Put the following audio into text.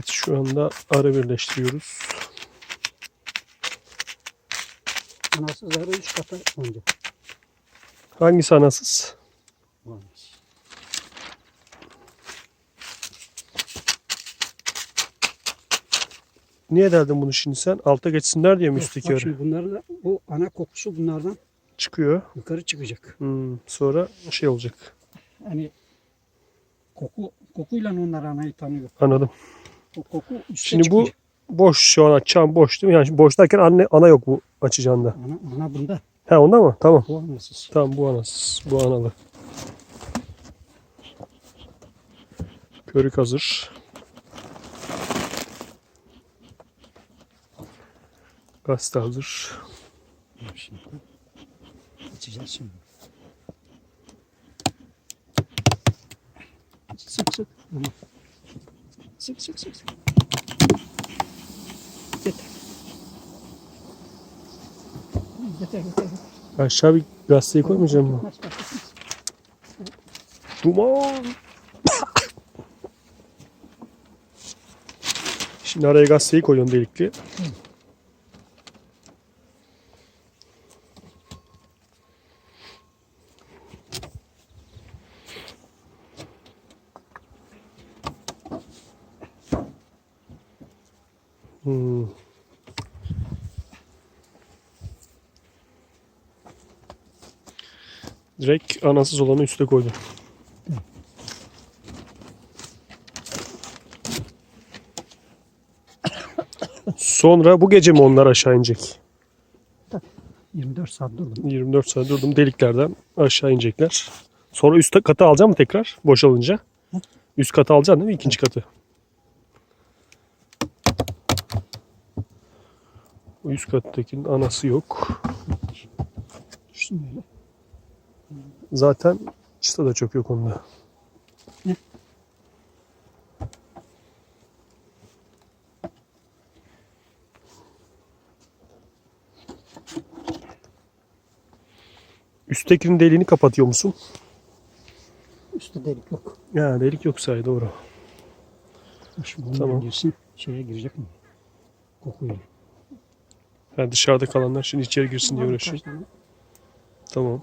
Evet şu anda arı birleştiriyoruz. Anasız arı üç kata önce. Hangisi anasız? varmış. Niye derdin bunu şimdi sen? Alta geçsinler diye mi Yok, üstteki bak arı? şimdi bunları da bu ana kokusu bunlardan Çıkıyor. yukarı çıkacak. Hmm, sonra şey olacak. Hani koku kokuyla onlar anayı tanıyor. Anladım. O koku üstte Şimdi bu çıkacak. boş şu an açacağım boş değil mi? Yani boş derken anne, ana yok bu açacağında. ana, ana bunda. Ha onda mı? Tamam. Bu anasız. Tamam bu anasız. Bu analı. Körük hazır. Gazete hazır. Şimdi. Açacağız şimdi. Sık sık. Tamam. Sık sık sık. Yeter. Yeter yeter. Aşağı bir gazeteyi koymayacağım mı? Duman. Şimdi araya gazeteyi koyuyorsun delikli. Hmm. Direkt anasız olanı üste koydum. Sonra bu gece mi onlar aşağı inecek? 24 saat durdum. 24 saat durdum deliklerden aşağı inecekler. Sonra üst katı alacağım mı tekrar boşalınca? Üst katı alacaksın değil mi? İkinci katı. Bu üst kattakinin anası yok. Zaten çıta da çok yok onda. Üsttekinin deliğini kapatıyor musun? Üstte delik yok. Ya delik yok say doğru. Şimdi Tamam. girsin. Şeye girecek mi? Kokuyor. Yani dışarıda kalanlar şimdi içeri girsin diye uğraşıyor. Tamam.